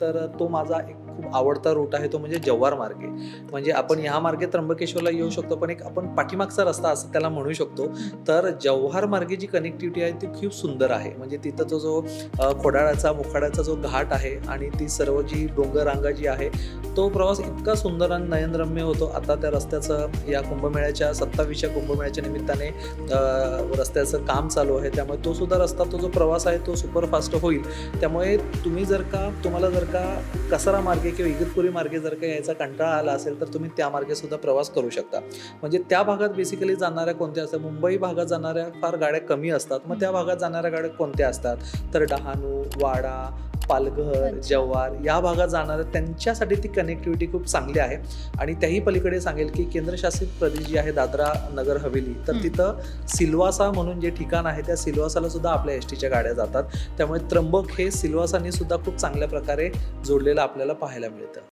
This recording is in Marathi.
तर तो माझा एक खूप आवडता रूट आहे तो म्हणजे जव्हार मार्गे. म्हणजे आपण ह्या मार्गे त्र्यंबकेश्वरला येऊ शकतो पण एक आपण पाठीमागचा रस्ता असं त्याला म्हणू शकतो. तर जव्हार मार्गे जी कनेक्टिव्हिटी आहे ती खूप सुंदर आहे. म्हणजे तिथं तो जो खोडाळाचा मुखाडाचा जो घाट आहे आणि ती सर्व जी डोंगर रांगा जी आहे तो प्रवास इतका सुंदर आणि नयनरम्य होतो. आता त्या रस्त्याचं या कुंभमेळ्याच्या सत्तावीसच्या कुंभमेळ्याच्या निमित्ताने रस्त्याचं काम चालू आहे. त्यामुळे तो सुद्धा रस्ता तो जो प्रवास आहे तो सुपरफास्ट होईल. त्यामुळे तुम्ही जर का तुम्हाला जर का कसारा मार्गे किंवा इगतपुरी मार्गे जर का यायचा कंटाळा आला असेल तर तुम्ही त्या मार्गे सुद्धा प्रवास करू शकता. म्हणजे त्या भागात बेसिकली जाणाऱ्या कोणत्या असतात? मुंबई भागात जाणाऱ्या फार गाड्या कमी असतात. मग त्या भागात जाणाऱ्या गाड्या कोणत्या असतात? तर डहाणू वाडा पालघर. जव्हार या भागात जाणाऱ्या त्यांच्यासाठी ती कनेक्टिव्हिटी खूप चांगली आहे आणि त्याही पलीकडे सांगेल की केंद्रशासित प्रदेश जी आहे दादरा नगर हवेली तर. तिथं सिल्वासा म्हणून जे ठिकाण आहे त्या सिल्वासाला सुद्धा आपल्या एस टीच्या गाड्या जातात त्यामुळे त्र्यंबक हे सिल्वासाने सुद्धा खूप चांगल्या प्रकारे जोडलेलं आपल्याला पाहायला मिळतं